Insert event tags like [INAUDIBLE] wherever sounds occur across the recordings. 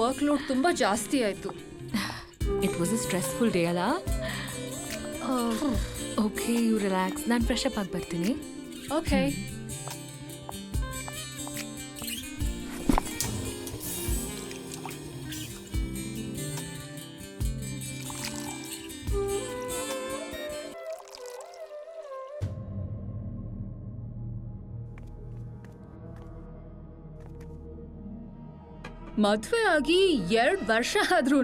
Work load ತುಂಬ ಜಾಸ್ತಿ ಆಯಿತು. It was a stressful day ಅಲ್ಲ ಓಕೆ ಯು ರಿಲ್ಯಾಕ್ಸ್ ನಾನು ಫ್ರೆಶ್ ಅಪ್ ಆಗಿ ಬರ್ತೀನಿ. ಓಕೆ ಮದ್ವೆ ಆಗಿ ಎರಡ್ ವರ್ಷ ಆದ್ರೂ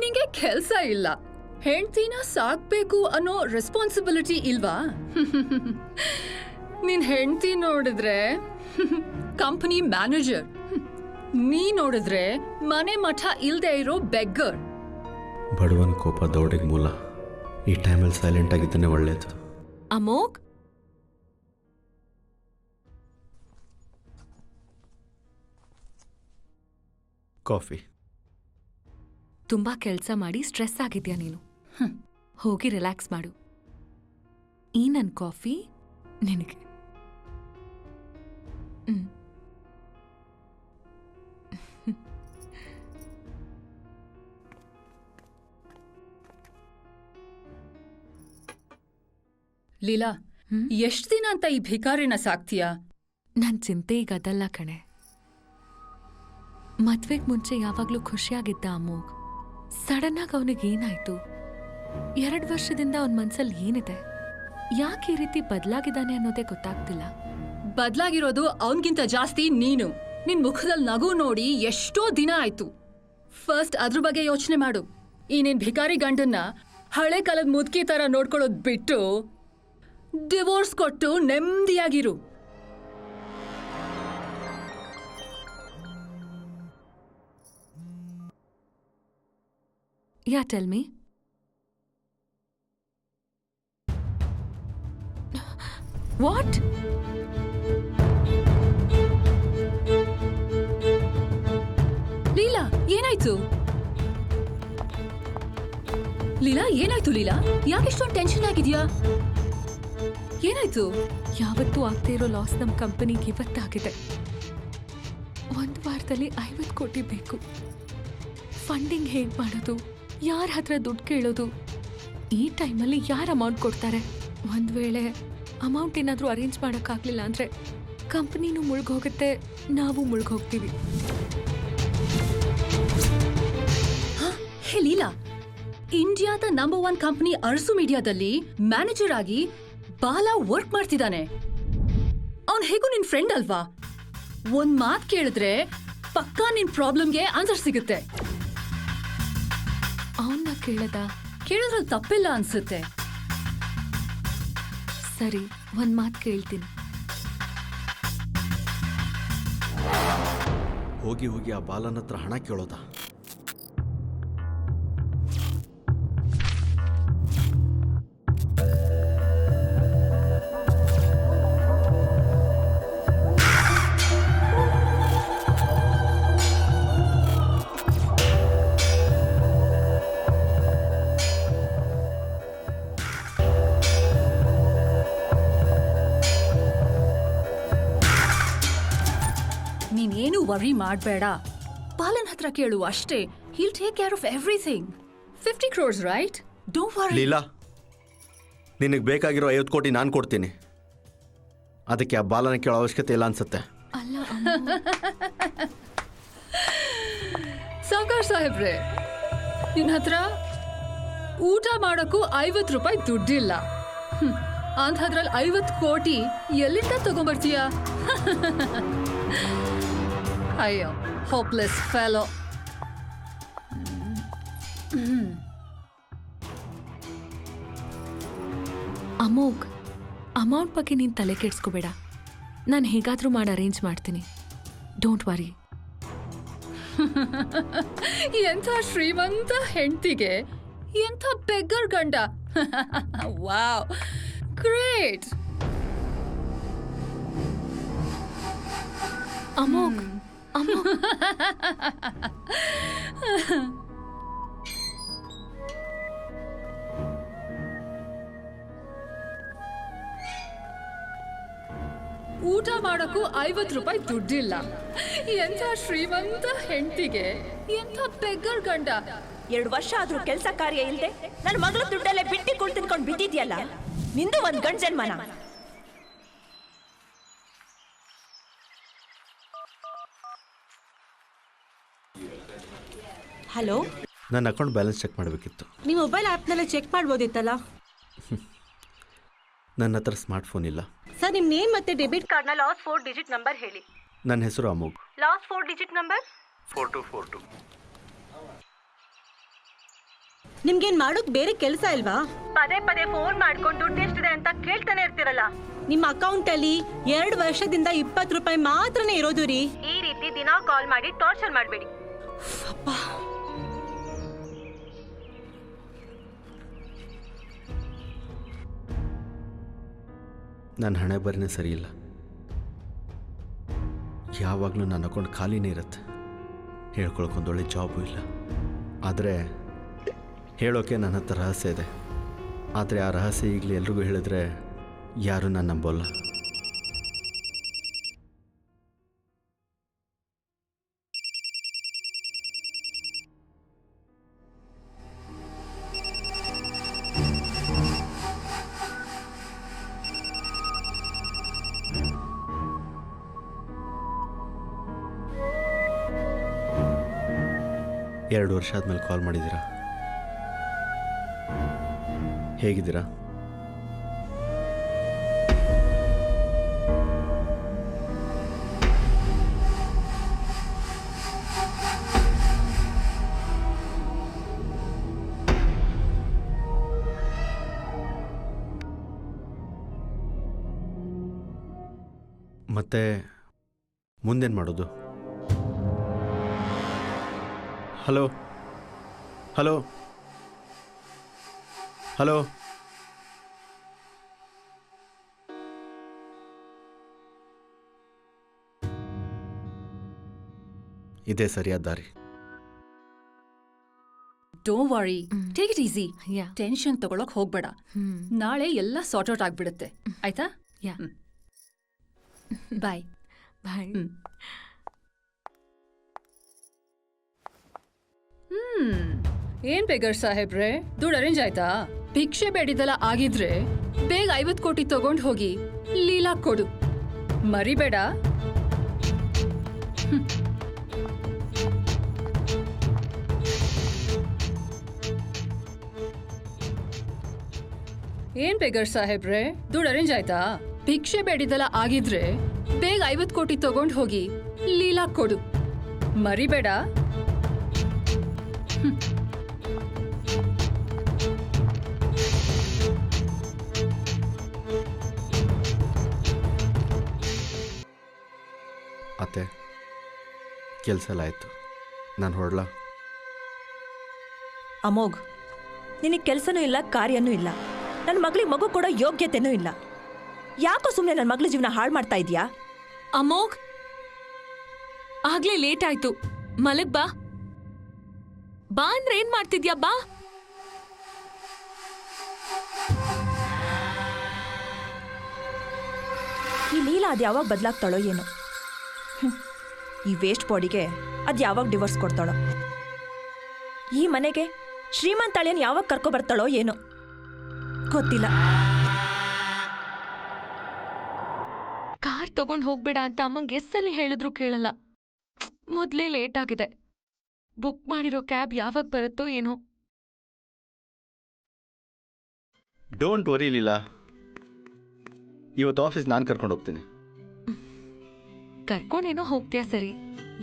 ನಿಂಗೆ ಕೆಲ್ಸ ಇಲ್ಲ. ಹೆಂಡ್ತಿನ ಸಾಕ್ಬೇಕು ಅನ್ನೋ ರೆಸ್ಪಾನ್ಸಿಬಿಲಿಟಿ ಇಲ್ವಾ? [LAUGHS] ನಿನ್ ಹೆಂಡ್ತಿ ನೋಡಿದ್ರೆ [LAUGHS] ಕಂಪನಿ ಮ್ಯಾನೇಜರ್ ನೀ ನೋಡಿದ್ರೆ ಮನೆ ಮಠ ಇಲ್ದೇ ಇರೋ ಬೆಗ್ಗರ್ ಬಡವನ ಕೋಪ ದೌಡಿಗೆ ಮೂಲ. ಈ ಟೈಮಲ್ಲಿ ಸೈಲೆಂಟ್ ಆಗಿದ್ದಾನೆ ಒಳ್ಳೇದು. ಅಮೋಕ್ ಕಾಫಿ. ತುಂಬಾ ಕೆಲಸ ಮಾಡಿ ಸ್ಟ್ರೆಸ್ ಆಗಿದ್ಯಾ ನೀನು? ಹೋಗಿ ರಿಲ್ಯಾಕ್ಸ್ ಮಾಡು. ಈ ನನ್ನ ಕಾಫಿ ನಿನಗೆ. ಹ್ಮ್. ಲೀಲಾ ಹ್ಮ್? ಎಷ್ಟ್ ದಿನ ಅಂತ ಈ ಭಿಕಾರಿನ ಸಾಕ್ತೀಯಾ? ನನ್ ಚಿಂತೆ ಈಗ ಅದಲ್ಲ ಕಣೆ. ಮದ್ವೆಗ್ ಮುಂಚೆ ಯಾವಾಗ್ಲೂ ಖುಷಿಯಾಗಿದ್ದ ಅಮೋಘ್ ಸಡನ್ ಆಗಿ ಅವನಿಗೆ ಏನಾಯ್ತು? ಎರಡು ವರ್ಷದಿಂದ ಅವನ ಮನ್ಸಲ್ಲಿ ಏನಿದೆ? ಯಾಕೆ ಈ ರೀತಿ ಬದಲಾಗಿದ್ದಾನೆ ಅನ್ನೋದೇ ಗೊತ್ತಾಗ್ತಿಲ್ಲ. ಬದ್ಲಾಗಿರೋದು ಅವನ್ಗಿಂತ ಜಾಸ್ತಿ ನೀನು. ನಿನ್ ಮುಖದಲ್ಲಿ ನಗು ನೋಡಿ ಎಷ್ಟೋ ದಿನ ಆಯ್ತು. ಫಸ್ಟ್ ಅದ್ರ ಬಗ್ಗೆ ಯೋಚನೆ ಮಾಡು. ಈ ನಿನ್ ಭಿಕಾರಿ ಗಂಡನ್ನ ಹಳೆ ಕಾಲದ ಮುದುಕಿ ತರ ನೋಡ್ಕೊಳ್ಳೋದ್ ಬಿಟ್ಟು ಡಿವೋರ್ಸ್ ಕೊಟ್ಟು ನೆಮ್ಮದಿಯಾಗಿರು yeah tell me. What Leela ಏನಾಯ್ತು? ಲೀಲಾ ಏನಾಯ್ತು ಲೀಲಾ? ಯಾಕೆ ಇಷ್ಟೊಂದು ಟೆನ್ಷನ್ ಆಗಿದ್ಯಾ? ಏನಾಯ್ತು? ಯಾವತ್ತೂ ಆಗ್ತಾ ಇರೋ ಲಾಸ್ ನಮ್ಮ ಕಂಪನಿಗೆ ಇವತ್ತಾಗಿದೆ. ಒಂದು ವಾರದಲ್ಲಿ ಐವತ್ತು ಕೋಟಿ ಬೇಕು. ಫಂಡಿಂಗ್ ಹೇಗೆ ಮಾಡೋದು? ಯಾರ ಹತ್ರ ದುಡ್ಡು ಕೇಳೋದು? ಈ ಟೈಮಲ್ಲಿ ಯಾರು ಅಮೌಂಟ್ ಕೊಡ್ತಾರೆ? ಒಂದು ವೇಳೆ ಅಮೌಂಟ್ ಏನಾದರೂ ಅರೇಂಜ್ ಮಾಡೋಕ್ಕಾಗಲಿಲ್ಲ ಅಂದರೆ ಕಂಪ್ನಿನೂ ಮುಳುಗೋಗುತ್ತೆ ನಾವು ಮುಳುಗೋಗ್ತೀವಿ ಹೇ ಲೀಲಾ! ಇಂಡಿಯಾದ ನಂಬರ್ ಒನ್ ಕಂಪನಿ ಅರಸು ಮೀಡಿಯಾದಲ್ಲಿ ಮ್ಯಾನೇಜರ್ ಆಗಿ ಬಾಲ ವರ್ಕ್ ಮಾಡ್ತಿದ್ದಾನೆ. ಅವನ್ ಹೇಗೂ ನಿನ್ ಫ್ರೆಂಡ್ ಅಲ್ವಾ? ಒಂದ್ ಮಾತ್ ಕೇಳಿದ್ರೆ ಪಕ್ಕಾ ನಿನ್ ಪ್ರಾಬ್ಲಮ್ಗೆ ಆನ್ಸರ್ ಸಿಗುತ್ತೆ. ಅವನ್ನ ಕೇಳದ? ಕೇಳಿದ್ರೆ ತಪ್ಪಿಲ್ಲ ಅನ್ಸುತ್ತೆ. ಸರಿ ಒಂದ್ ಮಾತು ಕೇಳ್ತೀನಿ. ಹೋಗಿ ಹೋಗಿ ಆ ಬಾಲನ ಹತ್ರ ಹಣ ಕೇಳೋದ? ವರಿ ಮಾಡ್ಬೇಡ. ಪಾಲನ್ ಹತ್ರ ಕೇಳು ಅಷ್ಟೇ. He'll take care of everything fifty crores right don't worry Leela ನಿನಗೆ ಬೇಕಾಗಿರೋ ಐವತ್ತು ಕೋಟಿ ನಾನು ಕೊಡ್ತೀನಿ. ಅದಕ್ಕೆ ಆ ಬಾಲನ ಕೇಳೋ ಅವಶ್ಯಕತೆ ಇಲ್ಲ ಅನ್ಸುತ್ತೆ. ಅಲ್ಲ ಸಾವ್ಕಾರ್ ಸಾಹೇಬ್ರೆ ನಿನ್ನ ಹತ್ರ ಊಟ ಮಾಡೋಕ್ಕೂ ಐವತ್ತು ರೂಪಾಯಿ ದುಡ್ಡಿಲ್ಲ. ಅಂಥದ್ರಲ್ಲಿ ಐವತ್ತು ಕೋಟಿ ಎಲ್ಲಿಂದ ತಗೊಂಬರ್ತೀಯ? ಅಯ್ಯೋ ಹೋಪ್ಲೆಸ್ ಫೆಲೋ ಅಮೋಘ್ ಅಮೌಂಟ್ ಬಗ್ಗೆ ನೀನು ತಲೆ ಕೆಡ್ಸ್ಕೋಬೇಡ. ನಾನು ಹೇಗಾದರೂ ಮಾಡಿ ಅರೇಂಜ್ ಮಾಡ್ತೀನಿ. ಡೋಂಟ್ ವರಿ [LAUGHS] ಎಂಥ ಶ್ರೀಮಂತ ಹೆಂಡತಿಗೆ. ಎಂಥ ಬೆಗ್ಗರ್ ಗಂಡ. [LAUGHS] ವಾವ್ ಗ್ರೇಟ್ ಅಮೋಘ್ ಊಟ ಮಾಡೋಕ್ಕೂ ಐವತ್ತು ರೂಪಾಯಿ ದುಡ್ಡಿಲ್ಲ. ಎಂಥ ಶ್ರೀಮಂತ ಹೆಂಡತಿಗೆ. ಎಂಥ ಬೆಗ್ಗರ್ ಗಂಡ. ಎರಡು ವರ್ಷ ಆದ್ರೂ ಕೆಲಸ ಕಾರ್ಯ ಇಲ್ಲದೆ ನನ್ನ ಮಗಳು ದುಡ್ಡಲ್ಲೇ ಬಿಟ್ಟಿ ಕುಳ್ ತಿನ್ಕೊಂಡು ಬಿದ್ದಿದ್ಯಲ್ಲ? ನಿಂದು ಒಂದ್ ಗಂಡ ಜನ್ಮನ. ಹಲೋ? ನನ್ನ ಅಕೌಂಟ್ ಬ್ಯಾಲೆನ್ಸ್ ಚೆಕ್ ಮಾಡಬೇಕಿತ್ತು. ನಿಮ್ಮ ಮೊಬೈಲ್ ಆ್ಯಪ್ನಲ್ಲೇ ಚೆಕ್ ಮಾಡ್ಬೋದಿತ್ತಲ್ಲ? [LAUGHS] ನನ್ನ ಹತ್ರ ಸ್ಮಾರ್ಟ್ ಫೋನ್ ಇಲ್ಲ. ಸರ್ ನಿಮ್ಮ ನೇಮ್ ಮತ್ತೆ ಡೆಬಿಟ್ ಕಾರ್ಡ್ನ ಲಾಸ್ಟ್ ಫೋರ್ ಡಿಜಿಟ್ ನಂಬರ್ ಹೇಳಿ. ನನ್ನ ಹೆಸರು Amogh last four digit number? Four two four two. ನಿಮ್ಗೇನ್ ಮಾಡೋಕ್ ಬೇರೆ ಕೆಲಸ ಇಲ್ವಾ? ಪದೇ ಪದೇ ಫೋನ್ ಮಾಡ್ಕೊಂಡು ದುಡ್ಡು ಎಷ್ಟಿದೆ ಅಂತ ಕೇಳ್ತಾನೆ ಇರ್ತೀರಲ್ಲ. ನಿಮ್ಮ ಅಕೌಂಟ್ ಅಲ್ಲಿ ಎರಡು ವರ್ಷದಿಂದ ಇಪ್ಪತ್ತು ರೂಪಾಯಿ ಮಾತ್ರನೇ ಇರೋದು ರೀ. ಈ ರೀತಿ ದಿನಾ ಕಾಲ್ ಮಾಡಿ ಟಾರ್ಚರ್ ಮಾಡಬೇಡಿ. ನನ್ನ ಹಣೆ ಬರನೇ ಸರಿಯಿಲ್ಲ ಯಾವಾಗಲೂ ನನ್ನ ಅಕೌಂಟ್ ಖಾಲಿನೇ ಇರುತ್ತೆ. ಒಳ್ಳೆ ಜಾಬು ಇಲ್ಲ. ಆದರೆ ಹೇಳೋಕೆ ನನ್ನ ಹತ್ರ ರಹಸ್ಯ ಇದೆ. ಆದರೆ ಆ ರಹಸ್ಯ ಈಗಲೇ ಎಲ್ರಿಗೂ ಹೇಳಿದ್ರೆ ಯಾರೂ ನಾನು ನಂಬೋಲ್ಲ. ಎರಡು ವರ್ಷ ಆದಮೇಲೆ ಕಾಲ್ ಮಾಡಿದ್ದೀರಾ? ಹೇಗಿದ್ದೀರಾ? ಮತ್ತೆ ಮುಂದೇನು ಮಾಡೋದು? ಹಲೋ. ಹಲೋ. ಹಲೋ. ಇದೇ ಸರಿಯಾದ ದಾರಿ. Don't worry take it easy yeah tension ತಗೊಳಕ್ ಹೋಗ್ಬೇಡ. ಹ್ಮ್. ನಾಳೆ ಎಲ್ಲ ಸಾರ್ಟ್ ಔಟ್ ಆಗ್ಬಿಡುತ್ತೆ. ಆಯ್ತಾ? ಯಾ ಬಾಯ್ ಬಾಯ್ ಏನ್ ಬೇಗರ್ ಸಾಹೇಬ್ರೆ? ದುಡ್ಡು ಅರೇಂಜ್ ಆಯ್ತಾ? ಭಿಕ್ಷೆ ಬೇಡಿದೆಲ್ಲ ಆಗಿದ್ರೆ ಬೇಗ ಐವತ್ ಕೋಟಿ ತಗೊಂಡ್ ಹೋಗಿ ಲೀಲಾ ಕೊಡು. ಮರಿಬೇಡ. ಏನ್ ಬೇಗರ್ ಸಾಹೇಬ್ರೆ? ದುಡ್ಡು ಅರೇಂಜ್ ಆಯ್ತಾ? ಭಿಕ್ಷೆ ಬೇಡಿದೆಲ್ಲ ಆಗಿದ್ರೆ ಬೇಗ ಐವತ್ ಕೋಟಿ ತಗೊಂಡ್ ಹೋಗಿ ಲೀಲಾ ಕೊಡು. ಮರಿಬೇಡ. ಅತ್ತೆ ಕೆಲಸ ಎಲ್ಲ ಆಯಿತು ನಾನು ಹೊರಡ್ಲ? ಅಮೋಘ್ ನಿನಗೆ ಕೆಲಸನೂ ಇಲ್ಲ ಕಾರ್ಯನೂ ಇಲ್ಲ. ನನ್ನ ಮಗಳಿಗೆ ಮಗು ಕೊಡೋ ಯೋಗ್ಯತೆನೂ ಇಲ್ಲ. ಯಾಕೋ ಸುಮ್ಮನೆ ನನ್ನ ಮಗಳ ಜೀವನ ಹಾಳು ಮಾಡ್ತಾ ಇದೀಯಾ? ಅಮೋಘ್! ಆಗ್ಲೇ ಲೇಟ್ ಆಯ್ತು ಮಲಗ್ ಬಾ. ಬಾ ಅಂದ್ರೆ ಏನ್ ಮಾಡ್ತಿದ್ಯಾ? ಬಾ. ಈ ಲೀಲಾ ಅದು ಯಾವಾಗ ಬದಲಾಗ್ತಾಳೋ ಏನೋ. ಈ ವೇಸ್ಟ್ ಬಾಡಿಗೆ ಅದು ಯಾವಾಗ ಡಿವೋರ್ಸ್ ಕೊಡ್ತಾಳೋ? ಈ ಮನೆಗೆ ಶ್ರೀಮಂತಾಳಿಯನ್ ಯಾವಾಗ ಕರ್ಕೊ ಬರ್ತಾಳೋ ಏನೋ? ಗೊತ್ತಿಲ್ಲ. ಕಾರ್ ತಗೊಂಡು ಹೋಗ್ಬೇಡ ಅಂತ ಅಮ್ಮಂಗೆ ಎಸ್ಸಲ್ಲಿ ಹೇಳಿದ್ರು ಕೇಳಲ್ಲ. ಮೊದಲೇ ಲೇಟ್ ಆಗಿದೆ. ಬುಕ್ ಮಾಡಿರೋ ಕ್ಯಾಬ್ ಯಾವಾಗ ಬರುತ್ತೋ ಏನೋ. ಡೋಂಟ್ ವರಿ ಲೀಲಾ ಇವತ್ತು ಆಫೀಸ್ ನಾನು ಕರ್ಕೊಂಡು ಹೋಗ್ತೀನಿ. ಕರ್ಕೊಂಡೇನೋ ಹೋಗ್ತೀಯಾ ಸರಿ?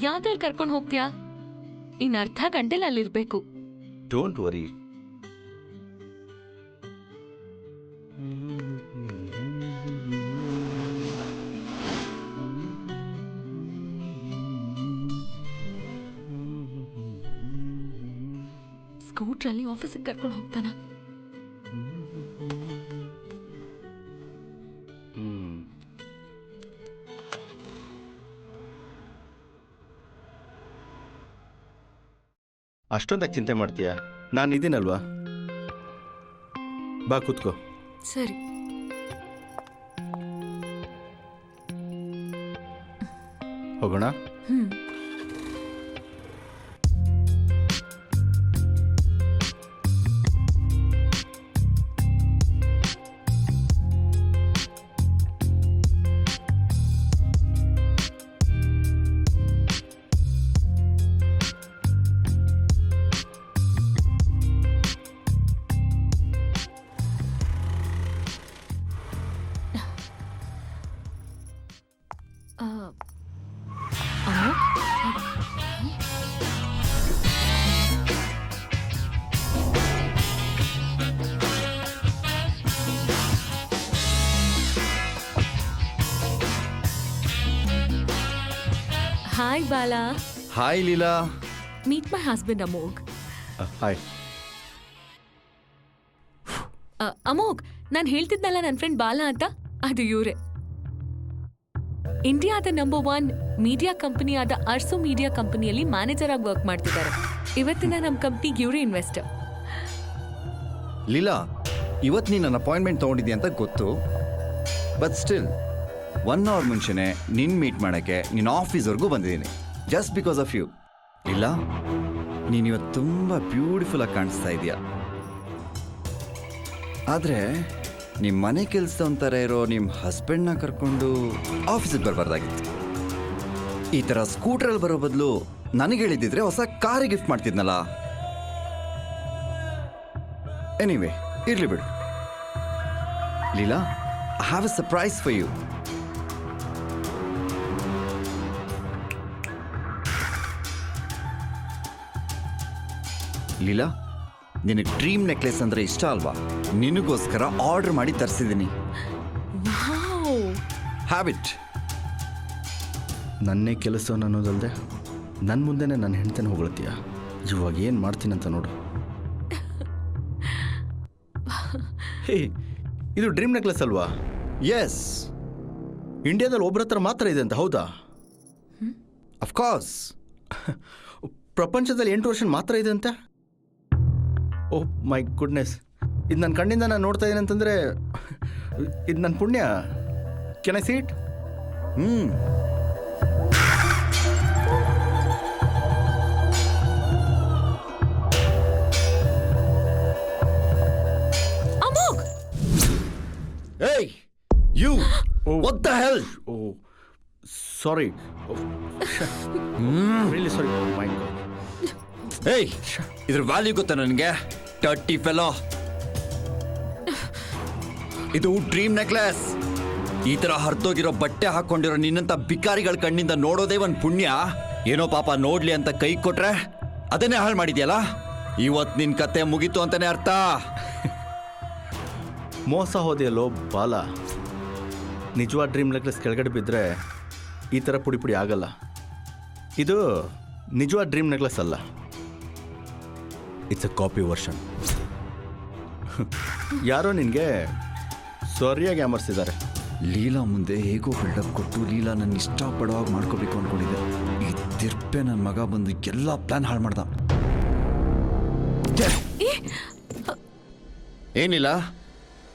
ಯಾವ್ದ್ರಲ್ಲಿ ಕರ್ಕೊಂಡು ಹೋಗ್ತೀಯಾ? ಇನ್ ಅರ್ಧ ಗಂಟೆಲಿ ಅಲ್ಲಿರ್ಬೇಕು. ಡೋಂಟ್ ವರಿ ಸ್ಕೂಟ್ರಲ್ಲಿ ಆಫೀಸಿಗೆ ಕರ್ಕೊಂಡು ಹೋಗ್ತಾನ. ಅಷ್ಟೊಂದಾಗಿ ಚಿಂತೆ ಮಾಡ್ತೀಯಾ? ನಾನು ಇದ್ದೀನಲ್ವಾ? ಬಾ ಕೂತ್ಕೋ. ಸರಿ. ಹೋಗೋಣ? ಹ್ಞೂ hi Bala hi Leela meet my husband Amogh hi uh, Amogh ನಾನು ಹೇಳ್ತಿದ್ನಲ್ಲ ನನ್ನ ಫ್ರೆಂಡ್ ಬಾಲಾ ಅಂತ? ಅದು ಇವ್ರೆ. ಇಂಡಿಯಾದ ನಂಬರ್ ಒನ್ ಮೀಡಿಯಾ ಕಂಪನಿ ಆದ ಅರ್ಸು ಮೀಡಿಯಾ ಕಂಪನಿಯಲ್ಲಿ ಮ್ಯಾನೇಜರ್ ಆಗಿ ವರ್ಕ್ ಮಾಡ್ತಿದ್ದಾರೆ. ಇವತ್ತಿನ ನಮ್ಮ ಕಂಪ್ನಿಗೆ ಇವರೇ ಇನ್ವೆಸ್ಟರ್ ಲೀಲಾ ಇವತ್ತು ನೀನು ನನ್ನ ಅಪಾಯಿಂಟ್ಮೆಂಟ್ ತೊಗೊಂಡಿದ್ದೆ ಅಂತ ಗೊತ್ತು. ಬಟ್ ಸ್ಟಿಲ್ ಒನ್ ಅವರ್ ಮುಂಚೆನೆ ನಿನ್ನ ಮೀಟ್ ಮಾಡೋಕ್ಕೆ ನಿನ್ನ ಆಫೀಸ್ವರೆಗೂ ಬಂದಿದ್ದೀನಿ. ಜಸ್ಟ್ ಬಿಕಾಸ್ ಆಫ್ ಯು ಇಲ್ಲ, ನೀನು ಇವತ್ತು ತುಂಬ ಬ್ಯೂಟಿಫುಲ್ ಆಗಿ ಕಾಣಿಸ್ತಾ ಇದೆಯಾ ಆದರೆ ನಿಮ್ಮ ಮನೆ ಕೆಲಸ ಅಂತಾರೆ ಇರೋ ನಿಮ್ಮ ಹಸ್ಬೆಂಡ್ನ ಕರ್ಕೊಂಡು ಆಫೀಸಿಗೆ ಬರಬಾರ್ದಾಗಿತ್ತು. ಈ ಥರ ಸ್ಕೂಟ್ರಲ್ಲಿ ಬರೋ ಬದಲು ನನಗೆ ಹೇಳಿದ್ದಿದ್ರೆ ಹೊಸ ಕಾರಿಗೆ ಗಿಫ್ಟ್ ಮಾಡ್ತಿದ್ನಲ್ಲ? ಎನಿವೆ ಇರಲಿ ಬಿಡು. Leela I have a surprise for you Leela ನಿನಗೆ ಡ್ರೀಮ್ ನೆಕ್ಲೆಸ್ ಅಂದ್ರೆ ಇಷ್ಟ ಅಲ್ವಾ? ನಿನಗೋಸ್ಕರ ಆರ್ಡರ್ ಮಾಡಿ ತರಿಸಿದ್ದೀನಿ ಹ್ಯಾಬಿಟ್ ನನ್ನೇ ಕೆಲಸ ಅನ್ನೋದಲ್ಲದೆ ನನ್ನ ಮುಂದೆನೇ ನನ್ನ ಹೆಂಡ್ತೇನೆ ಹೊಗಳ್ತೀಯ? ಇವಾಗ ಏನು ಮಾಡ್ತೀನಿ ಅಂತ ನೋಡು. ಹೇ ಇದು ಡ್ರೀಮ್ ನೆಕ್ಲೆಸ್ ಅಲ್ವಾ? ಎಸ್ ಇಂಡಿಯಾದಲ್ಲಿ ಒಬ್ಬರ ಹತ್ರ ಮಾತ್ರ ಇದೆ ಅಂತ ಹೌದಾ? ಅಫ್ಕೋರ್ಸ್ ಪ್ರಪಂಚದಲ್ಲಿ ಎಂಟು ವರ್ಷ ಮಾತ್ರ ಇದೆ ಅಂತ? ಓ ಮೈ ಗುಡ್ನೆಸ್ ಇದು ನನ್ನ ಕಣ್ಣಿಂದ ನಾನು ನೋಡ್ತಾ ಇದ್ದೀನಿ ಅಂತಂದರೆ ಇದು ನನ್ನ ಪುಣ್ಯ. ಕೆನ್ ಐ ಸೀಟ್ ಹ್ಞೂ ಏಯ್ ಯು ವಾಟ್ ದ ಹೆಲ್ ಓ ಸಾರಿ ರಿಯಲಿ ಸಾರಿ ಮೈ ಏಯ್ ಇದ್ರ ವ್ಯಾಲ್ಯೂ ಗೊತ್ತಾ ನನಗೆ? ಟರ್ಟಿ ಫೆಲೋ ಇದು ಡ್ರೀಮ್ ನೆಕ್ಲೆಸ್ ಈ ತರ ಹರಿದೋಗಿರೋ ಬಟ್ಟೆ ಹಾಕೊಂಡಿರೋ ನಿನ್ನಂತ ಬಿಕಾರಿಗಳ ಕಣ್ಣಿಂದ ನೋಡೋದೇ ಒಂದು ಪುಣ್ಯ. ಏನೋ ಪಾಪ ನೋಡ್ಲಿ ಅಂತ ಕೈ ಕೊಟ್ರೆ ಅದನ್ನೇ ಹಾಳು ಮಾಡಿದ್ಯಲ್ಲ? ಇವತ್ತು ನಿನ್ ಕತೆ ಮುಗೀತು ಅಂತಾನೆ ಅರ್ಥ. ಮೋಸ ಹೋದೆಯಲ್ಲೋ ಬಾಲ. ನಿಜವಾದ ಡ್ರೀಮ್ ನೆಕ್ಲೆಸ್ ಕೆಳಗಡೆ ಬಿದ್ದರೆ ಈ ಥರ ಪುಡಿ ಪುಡಿ ಆಗಲ್ಲ. ಇದು ನಿಜವಾದ ಡ್ರೀಮ್ ನೆಕ್ಲೆಸ್ ಅಲ್ಲ. ಇಟ್ಸ್ ಅ ಕಾಪಿ ವರ್ಷನ್ ಯಾರೋ ನಿನಗೆ ಸರಿಯಾಗಿ ಅಮರ್ಸಿದ್ದಾರೆ ಲೀಲಾ ಮುಂದೆ ಹೇಗೋ ಬಿಲ್ಡಪ್ ಕೊಟ್ಟು ಲೀಲಾ ನನ್ನ ಇಷ್ಟಪಡುವಾಗ ಮಾಡ್ಕೋಬೇಕು ಅಂದ್ಕೊಂಡಿದ್ದೆ ಈ ತಿರ್ಪೆ ನನ್ನ ಮಗ ಬಂದು ಎಲ್ಲ ಪ್ಲಾನ್ ಹಾಳು ಮಾಡ್ದ. ಏನಿಲ್ಲ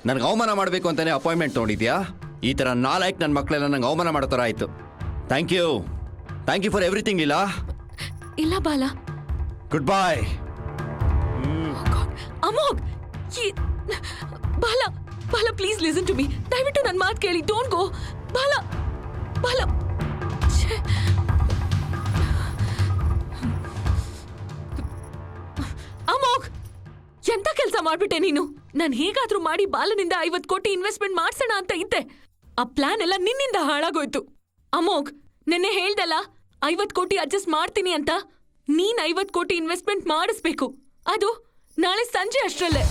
ನನಗೆ ಅವಮಾನ ಮಾಡಬೇಕು ಅಂತಾನೆ ಅಪಾಯಿಂಟ್ಮೆಂಟ್ ತೊಗೊಂಡಿದ್ಯಾ? ಈ ಥರ ನಾಲ್ಕು ನನ್ನ ಮಕ್ಕಳೆಲ್ಲ ನಂಗೆ ಅವಮಾನ ಮಾಡೋ ಥರ ಆಯಿತು. Thank you thank you for everything Leela. ಇಲ್ಲ ಬಾಲ. ಗುಡ್ ಬಾಯ್ ಅಮೋಘ್, ಈ- ಬಾಲ ಬಾಲ ಪ್ಲೀಸ್ ಲಿಸನ್ ಟು ಮೀ ದಯವಿಟ್ಟು ನನ್ನ ಮಾತು ಕೇಳಿ. ಡೋಂಟ್ ಗೋ ಬಾಲ ಬಾಲ. ಅಮೋಘ್, ಎಂತ ಕೆಲಸ ಮಾಡ್ಬಿಟ್ಟೆ ನೀನು? ನಾನು ಹೇಗಾದ್ರೂ ಮಾಡಿ ಬಾಲನಿಂದ ಐವತ್ತು ಕೋಟಿ ಇನ್ವೆಸ್ಟ್ಮೆಂಟ್ ಮಾಡ್ಸೋಣ ಅಂತ ಇದ್ದೆ. ಆ ಪ್ಲಾನ್ ಎಲ್ಲ ನಿನ್ನಿಂದ ಹಾಳಾಗೋಯ್ತು. ಅಮೋಘ್, ನಿನ್ನೆ ಹೇಳ್ದಲ್ಲ ಐವತ್ತು ಕೋಟಿ ಅಡ್ಜಸ್ಟ್ ಮಾಡ್ತೀನಿ ಅಂತ? ನೀನ್ ಐವತ್ತು ಕೋಟಿ ಇನ್ವೆಸ್ಟ್ಮೆಂಟ್ ಮಾಡಿಸ್ಬೇಕು. ಅದು ನಾಳೆ ಸಂಜೆ ಅಷ್ಟರಲ್ಲೇ.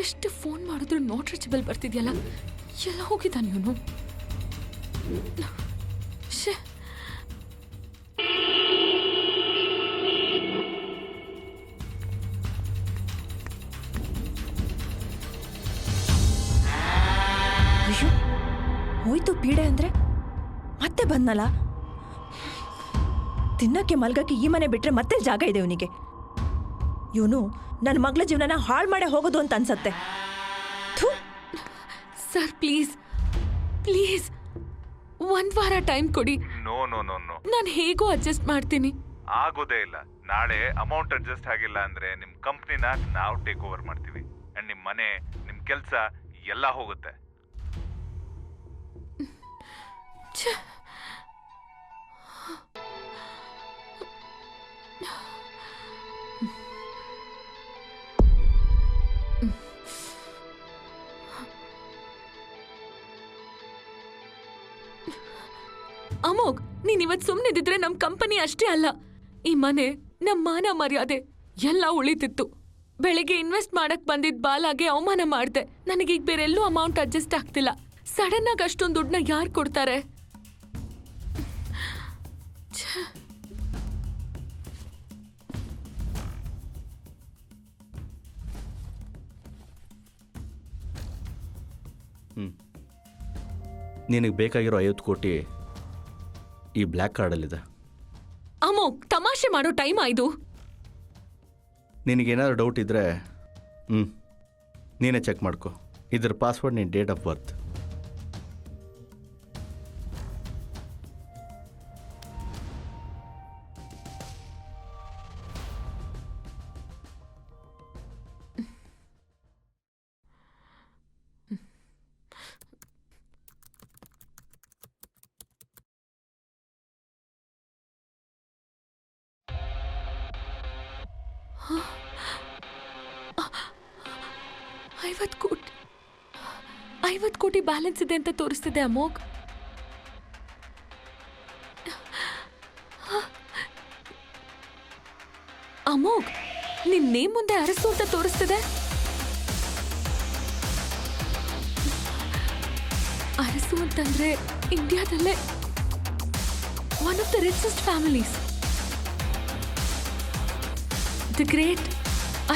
ಎಷ್ಟು ಫೋನ್ ಮಾಡಿದ್ರು ನಾಟ್ ರಿಚಬಲ್ ಬರ್ತಿದ್ಯಲ್ಲ? ಎಲ್ಲ ಹೋಗಿದ್ದಾನೆ ಇವನು. ಪೀಡೆ ಅಂದ್ರೆ? ಮತ್ತೆ ಬಂದ್ನಲ್ಲ? ತಿನ್ನಕ್ಕೆ ಮಲ್ಗಕ್ಕೆ ಈ ಮನೆ ಬಿಟ್ರೆ ಮತ್ತೆ ಜಾಗ ಇದೆ ಇವನಿಗೆ. ಇವನು ನನ್ನ ಮಗಳ ಜೀವನನ ಹಾಳು ಮಾಡೇ ಹೋಗೋದು ಅಂತ ಅನ್ಸತ್ತೆ. ಥೂ! Sir please. ಪ್ಲೀಸ್. ಒಂದ್ ವಾರ ಟೈಮ್ ಕೊಡಿ. No no no no. ನಾನು ಹೇಗೂ ಅಡ್ಜಸ್ಟ್ ಮಾಡ್ತೀನಿ. ಆಗೋದೇ ಇಲ್ಲ. ನಾಳೆ ಅಮೌಂಟ್ ಅಡ್ಜಸ್ಟ್ ಆಗಿಲ್ಲ ಅಂದ್ರೆ ನಿಮ್ ಕಂಪ್ನಿನ ನಾವು ಟೇಕ್ ಓವರ್ ಮಾಡ್ತೀವಿ. ಅಂಡ್ ನಿಮ್ ಮನೆ ನಿಮ್ ಕೆಲ್ಸ ಎಲ್ಲ ಹೋಗುತ್ತೆ. ಅಮೋಘ್, ನೀನ್ ಇವತ್ ಸುಮ್ನಿದ್ರೆ ನಮ್ ಕಂಪನಿ ಅಷ್ಟೇ ಅಲ್ಲ. ಈ ಮನೆ, ನಮ್ ಮಾನ ಮರ್ಯಾದೆ ಎಲ್ಲ ಉಳಿತಿತ್ತು ಬೆಳಿಗ್ಗೆ ಇನ್ವೆಸ್ಟ್ ಮಾಡಕ್ ಬಂದಿದ್ ಬಾಲಾಗೆ ಅವಮಾನ ಮಾಡ್ದೆ. ನನಗೀಗ ಬೇರೆಲ್ಲೂ ಅಮೌಂಟ್ ಅಡ್ಜಸ್ಟ್ ಆಗ್ತಿಲ್ಲ. ಸಡನ್ ಆಗಿ ಅಷ್ಟೊಂದು ದುಡ್ಡನ್ನ ಯಾರ್ ಕೊಡ್ತಾರೆ? ನಿನಗೆ ಬೇಕಾಗಿರೋ ಐವತ್ತು ಕೋಟಿ ಈ ಬ್ಲ್ಯಾಕ್ ಕಾರ್ಡಲ್ಲಿದೆ. ಅಮೋ ತಮಾಷೆ ಮಾಡೋ ಟೈಮ್ ಆಯ್ದು ನಿನಗೇನಾದ್ರು ಡೌಟ್ ಇದ್ರೆ ಹ್ಞೂ ನೀನೇ ಚೆಕ್ ಮಾಡ್ಕೊ. ಇದ್ರ ಪಾಸ್ವರ್ಡ್ ನಿನ್ನ ಡೇಟ್ ಆಫ್ ಬರ್ತ್ ಐವತ್ ಕೋಟಿ ಬ್ಯಾಲೆನ್ಸ್ ಇದೆ ಅಂತ ತೋರಿಸ್ತಿದೆ ಅಮೋಘ್. ಅಮೋಕ್ ನಿನ್ ನೇಮ್ ಮುಂದೆ ಅರಸು ಅಂತ ತೋರಿಸ್ತಿದೆ? ಅರಸು ಅಂತಂದ್ರೆ ಇಂಡಿಯಾದಲ್ಲೇ one of the richest families the great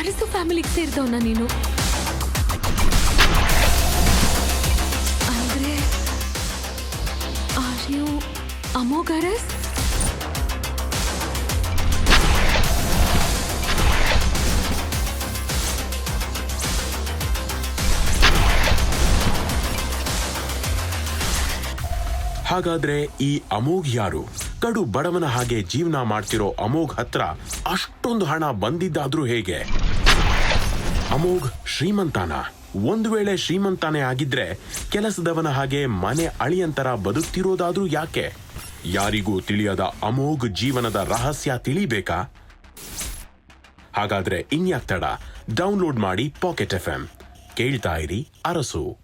Arasu ಫ್ಯಾಮಿಲಿಗೆ ಸೇರಿದವನ ನೀನು? ಅರಸ್ ಹಾಗಾದ್ರೆ ಈ ಅಮೋಘ್ ಯಾರು? ಕಡು ಬಡವನ ಹಾಗೆ ಜೀವನ ಮಾಡ್ತಿರೋ ಅಮೋಘ್ ಹತ್ರ ಅಷ್ಟೊಂದು ಹಣ ಬಂದಿದ್ದಾದ್ರೂ ಹೇಗೆ? ಅಮೋಘ್ ಶ್ರೀಮಂತಾನ? ಒಂದು ವೇಳೆ ಶ್ರೀಮಂತಾನೆ ಆಗಿದ್ರೆ ಕೆಲಸದವನ ಹಾಗೆ ಮನೆ ಅಳಿಯಂತರ ಬದುಕ್ತಿರೋದಾದ್ರೂ ಯಾಕೆ? ಯಾರಿಗೂ ತಿಳಿಯದ ಅಮೋಘ ಜೀವನದ ರಹಸ್ಯ ತಿಳಿಬೇಕಾ? ಹಾಗಾದ್ರೆ ಇನ್ಯಾಕ್ ತಡ? ಡೌನ್ಲೋಡ್ ಮಾಡಿ ಪಾಕೆಟ್ ಎಫ್ ಎಂ ಕೇಳ್ತಾ ಇರಿ ಅರಸು.